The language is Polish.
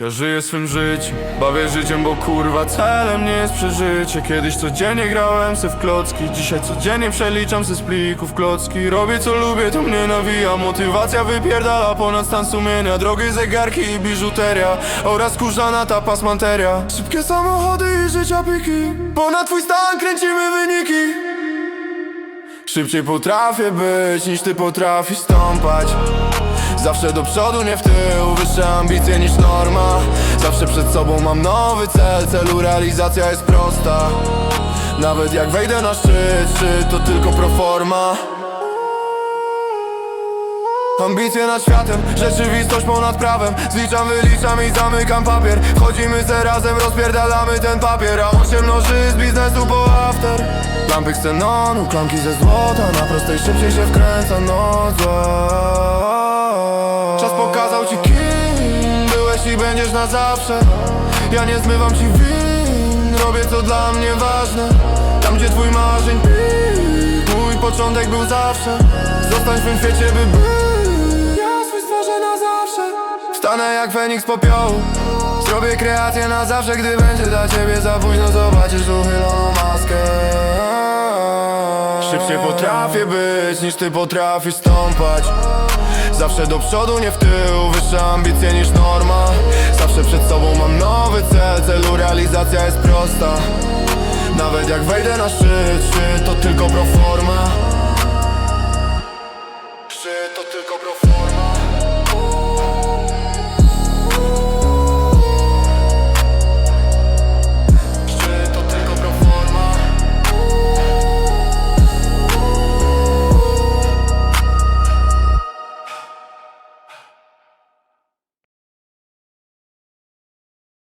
Ja żyję swym życiem, bawię życiem, bo kurwa celem nie jest przeżycie. Kiedyś codziennie grałem se w klocki, dzisiaj codziennie przeliczam se z plików klocki. Robię co lubię, to mnie nawija, motywacja wypierdala ponad stan sumienia. Drogie zegarki i biżuteria oraz kurzana ta pasmanteria. Szybkie samochody i życia piki, ponad twój stan kręcimy wyniki. Szybciej potrafię być niż ty potrafisz stąpać Zawsze do przodu, nie w tył, wyższe ambicje niż norma. Zawsze przed sobą mam nowy cel, celu realizacja jest prosta. Nawet jak wejdę na szczyt, szczyt to tylko proforma Ambicje nad światem, rzeczywistość ponad prawem. Zliczam, wyliczam i zamykam papier. Wchodzimy se razem, rozpierdalamy ten papier. A on się z biznesu po after. Lampy ksenonu, klamki ze złota. Na prostej szybciej się wkręca noc pokazał ci kim Byłeś i będziesz na zawsze. Ja nie zmywam ci win Robię co dla mnie ważne. Tam gdzie twój marzeń pik Mój początek był zawsze. Zostań w tym świecie by był Ja swój stworzę na zawsze. Wstanę jak Feniks z popiołu Zrobię kreację na zawsze Gdy będzie dla ciebie za późno. Zobaczysz uchyloną maskę. Szybciej potrafię być niż ty potrafisz stąpać Zawsze do przodu, nie w tył, wyższe ambicje niż norma. Zawsze przed sobą mam nowy cel, celu realizacja jest prosta. Nawet jak wejdę na szczyt, szczyt to tylko proforma Szczyt to tylko proforma